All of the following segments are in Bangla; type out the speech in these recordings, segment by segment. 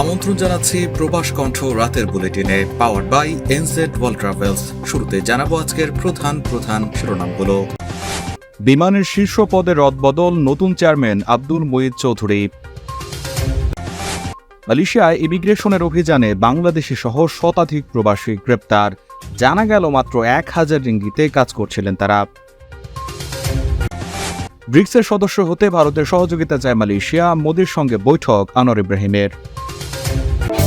আমন্ত্রণ জানাচ্ছি প্রবাস কণ্ঠ রাতের বুলেটিনে powered by NZ world travels শুরুতে জানাব আজকের প্রধান প্রধান শিরোনামগুলো। বিমানের শীর্ষ পদে রদবদল নতুন চেয়ারম্যান আব্দুল মঈদ চৌধুরী। মালয়েশিয়ায় ইমিগ্রেশনের অভিযানে বাংলাদেশি সহ শতাধিক প্রবাসী গ্রেপ্তার। জানা গেল মাত্র এক হাজার রিঙ্গিতে কাজ করছিলেন তারা। ব্রিক্সের সদস্য হতে ভারতের সহযোগিতা চায় মালয়েশিয়া। মোদির সঙ্গে বৈঠক আনোয়ার ইব্রাহিমের।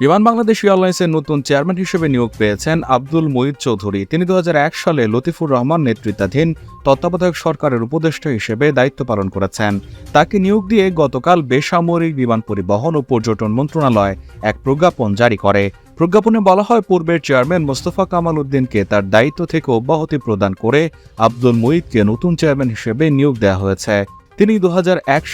বিমান বাংলাদেশ এয়ারলাইন্সের নতুন চেয়ারম্যান হিসেবে নিয়োগ পেয়েছেন আব্দুল মঈদ চৌধুরী। তিনি দু হাজার এক সালে লতিফুর রহমান নেতৃত্বাধীন তত্ত্বাবধায়ক সরকারের উপদেষ্টা হিসেবে দায়িত্ব পালন করেছেন। তাকে নিয়োগ দিয়ে গতকাল বেসামরিক বিমান পরিবহন ও পর্যটন মন্ত্রণালয় এক প্রজ্ঞাপন জারি করে। প্রজ্ঞাপনে বলা হয়, পূর্বের চেয়ারম্যান মোস্তফা কামাল উদ্দিনকে তার দায়িত্ব থেকে অব্যাহতি প্রদান করে আব্দুল মুঈদকে নতুন চেয়ারম্যান হিসেবে নিয়োগ দেওয়া হয়েছে। তিনি দু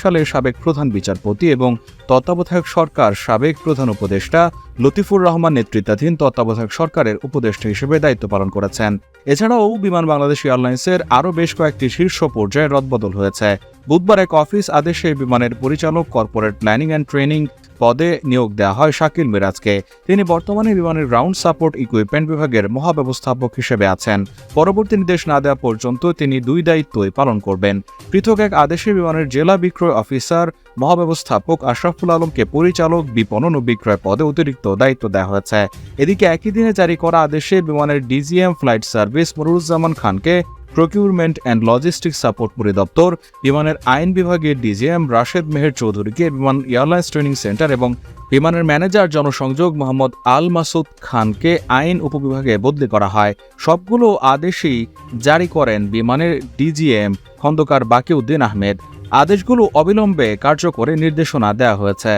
সালের সাবেক প্রধান বিচারপতি এবং তত্ত্বাবধায়ক সরকার সাবেক প্রধান উপদেষ্টা লতিফুর রহমান নেতৃত্বাধীন তত্ত্বাবধায়ক সরকারের উপদেষ্টা হিসেবে দায়িত্ব পালন করেছেন। এছাড়াও বিমান বাংলাদেশ এয়ারলাইন্সের আরও বেশ কয়েকটি শীর্ষ পর্যায়ে রদবদল হয়েছে। বুধবার এক অফিস আদেশে বিমানের পরিচালক, কর্পোরেট প্ল্যানিং অ্যান্ড ট্রেনিং পদে নিয়োগ দেওয়া হয় শাকিল মিরাজকে। তিনি বর্তমানে বিমানের গ্রাউন্ড সাপোর্ট ইকুইপমেন্ট বিভাগের মহাব্যবস্থাপক হিসেবে আছেন। পরবর্তী নির্দেশ না দেওয়া পর্যন্ত তিনি দুই দায়িত্বই পালন করবেন। পৃথক এক আদেশে বিমানের জেলা বিক্রয় অফিসার, মহাব্যবস্থাপক আশরাফুল আলমকে পরিচালক, বিপণন ও বিক্রয় পদে অতিরিক্ত দায়িত্ব দেওয়া হয়েছে। এদিকে একই দিনে জারি করা আদেশে বিমানের ডিজিএম ফ্লাইট সার্ভিস মরুজ্জামান খানকে প্রকিউরমেন্ট অ্যান্ড লজিস্টিক সাপোর্ট পরিদপ্তর বিমানের আইন বিভাগের ডিজিএম রাশেদ মেহের চৌধুরীকে বিমান এয়ারলাইন্স ট্রেনিং সেন্টার এবং বিমানের ম্যানেজার জনসংযোগ মোহাম্মদ আল মাসুদ খানকে আইন উপবিভাগে বদলি করা হয় সবগুলো আদেশই জারি করেন বিমানের ডিজিএম খন্দকার বাকিউদ্দিন আহমেদ আদেশগুলো অবিলম্বে কার্যকরে নির্দেশনা দেওয়া হয়েছে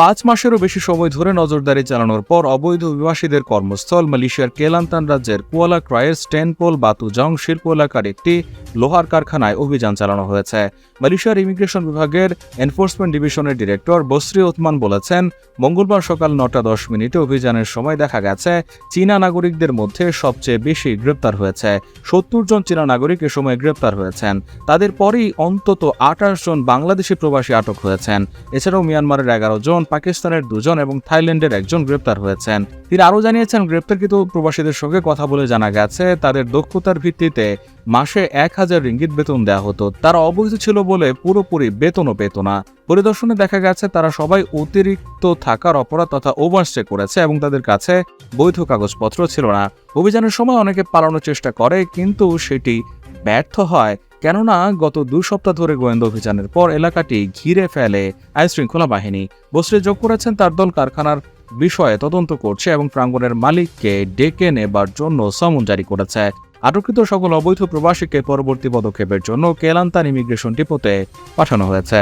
পাঁচ মাসেরও বেশি সময় ধরে নজরদারি চালানোর পর অবৈধ অভিবাসীদের কর্মস্থল মালয়েশিয়ার কেলান্তান রাজ্যের কুয়ালা ক্রায়ের স্টেনপোল বাতুজং শিল্প এলাকার একটি লোহার কারখানায় অভিযান চালানো হয়েছে। মালয়েশিয়ার ইমিগ্রেশন বিভাগের এনফোর্সমেন্ট ডিভিশনের ডিরেক্টর বসরি ওথমান বলেছেন, মঙ্গলবার সকাল নটা দশ মিনিটে অভিযানের সময় দেখা গেছে, চীনা নাগরিকদের মধ্যে সবচেয়ে বেশি গ্রেপ্তার হয়েছে। সত্তর জন চীনা নাগরিক এ সময় গ্রেপ্তার হয়েছেন। তাদের পরেই অন্তত আঠাশ জন বাংলাদেশি প্রবাসী আটক হয়েছেন। এছাড়াও মিয়ানমারের এগারো জন পাকিস্তানের দুজন এবং থাইল্যান্ডের একজন গ্রেপ্তার হয়েছেন। তিনি আরও জানিয়েছেন, গ্রেপ্তারকৃত প্রবাসীদের সঙ্গে কথা বলে জানা গেছে, তাদের দক্ষতার ভিত্তিতে মাসে এক হাজার রিঙ্গিত বেতন দেওয়া হতো। তারা অবৈধ ছিল বলে পুরোপুরি বেতনও পেত না। পরিদর্শনে দেখা গেছে, তারা সবাই অতিরিক্ত থাকার অপরাধ তথা ওভারস্টে করেছে এবং তাদের কাছে বৈধ কাগজপত্র ছিল না। অভিযানের সময় অনেকে পালানোর চেষ্টা করে, কিন্তু সেটি ব্যর্থ হয়। কেননা গত দু সপ্তাহ ধরে গোয়েন্দা অভিযানের পর এলাকাটি ঘিরে ফেলে আইনশৃঙ্খলা বাহিনী। বসরে যোগ করেছেন তার দল কারখানার বিষয়ে তদন্ত করছে এবং প্রাঙ্গণের মালিককে ডেকে নেবার জন্য সমন জারি করেছে। আটককৃত সকল অবৈধ প্রবাসীকে পরবর্তী পদক্ষেপের জন্য কেলান্তান ইমিগ্রেশন ডিপোতে পাঠানো হয়েছে।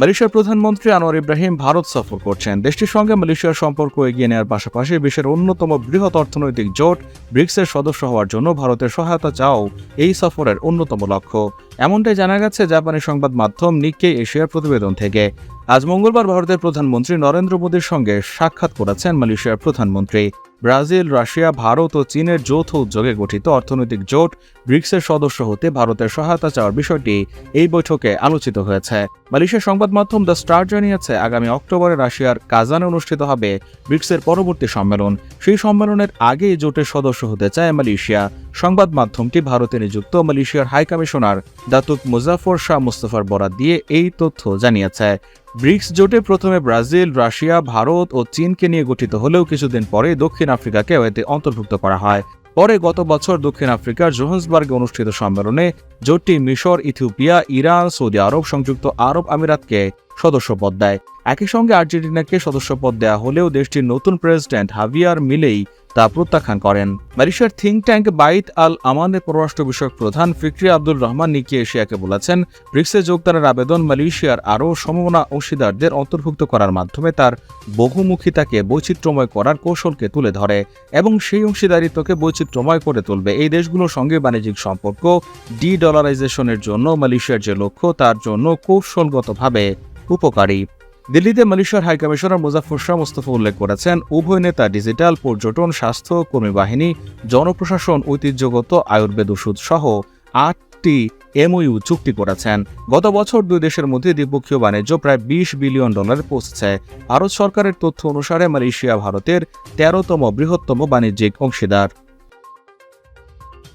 মালয়েশিয়ার প্রধানমন্ত্রী আনোয়ার ইব্রাহিম ভারত সফর করছেন। দেশটির সঙ্গে মালয়েশিয়ার সম্পর্ক এগিয়ে নেওয়ার পাশাপাশি বিশ্বের অন্যতম বৃহৎ অর্থনৈতিক জোট ব্রিক্সের সদস্য হওয়ার জন্য ভারতের সহায়তা চাও এই সফরের অন্যতম লক্ষ্য। এমনটাই জানা গেছে জাপানি সংবাদ মাধ্যম নিকে এশিয়ার প্রতিবেদন থেকে। আজ মঙ্গলবার ভারতের প্রধানমন্ত্রী নরেন্দ্র মোদীর সঙ্গে সাক্ষাৎ করেছেন মালয়েশিয়ার প্রধানমন্ত্রী। ব্রাজিল, রাশিয়া, ভারত ও চীনের যৌথ উদ্যোগে গঠিত অর্থনৈতিক জোট ব্রিক্সের সদস্য হতে ভারতের সহায়তা চাওয়ার বিষয়টি এই বৈঠকে আলোচিত হয়েছে। মালয়েশিয়ার সংবাদ মাধ্যম দ্য স্টার জানিয়েছে, আগামী অক্টোবরে রাশিয়ার কাজানে অনুষ্ঠিত হবে ব্রিক্সের পরবর্তী সম্মেলন। সেই সম্মেলনের আগেই জোটের সদস্য হতে চায় মালয়েশিয়া। সংবাদ মাধ্যমটি ভারতে নিযুক্ত মালয়েশিয়ার high commissioner Datuk Muzafar Shah মুস্তফার বরাত দিয়ে এই তথ্য জানিয়েছে। ব্রিক্স জোটে প্রথমে ব্রাজিল, রাশিয়া, ভারত ও চীনকে নিয়ে গঠিত হলেও কিছুদিন পরে দক্ষিণ আফ্রিকাকেও এতে অন্তর্ভুক্ত করা হয়। পরে গত বছর দক্ষিণ আফ্রিকার জোহান্সবার্গে অনুষ্ঠিত সম্মেলনে জোটটি মিশর, ইথিওপিয়া, ইরান, সৌদি আরব সংযুক্ত আরব আমিরাতকে সদস্যপদ দেয়। একই সঙ্গে আর্জেন্টিনাকে সদস্যপদ দেওয়া হলেও দেশটির নতুন প্রেসিডেন্ট হাভিয়ার মিলেই তা প্রত্যাখ্যান করেন। মালয়েশিয়ার থিঙ্ক ট্যাঙ্ক বাইত আল আমানের পররাষ্ট্র বিষয়ক প্রধান ফিক্রি আব্দুল রহমান নিকি এশিয়াকে বলেছেন, ব্রিক্সে যোগদানের আবেদন মালয়েশিয়ার আরও সম্ভাবনা অংশীদারদের অন্তর্ভুক্ত করার মাধ্যমে তার বহুমুখিতাকে বৈচিত্র্যময় করার কৌশলকে তুলে ধরে এবং সেই অংশীদারিত্বকে বৈচিত্র্যময় করে তুলবে। এই দেশগুলোর সঙ্গে বাণিজ্যিক সম্পর্ক ডি ডলারাইজেশনের জন্য মালয়েশিয়ার যে লক্ষ্য, তার জন্য কৌশলগতভাবে উপকারী। দিল্লিতে মালয়েশিয়ার হাইকমিশনার মুজাফর শাহ মোস্তফা উল্লেখ করেছেন, উভয় নেতা ডিজিটাল, পর্যটন, স্বাস্থ্য কর্মী বাহিনী জনপ্রশাসন, ঐতিহ্যগত আয়ুর্বেদ ওষুধ সহ আটটি এমওইউ চুক্তি করেছেন। গত বছর দুই দেশের মধ্যে দ্বিপক্ষীয় বাণিজ্য প্রায় বিশ বিলিয়ন ডলারে পৌঁছেছে। ভারত সরকারের তথ্য অনুসারে মালয়েশিয়া ভারতের তেরোতম বৃহত্তম বাণিজ্যিক অংশীদার।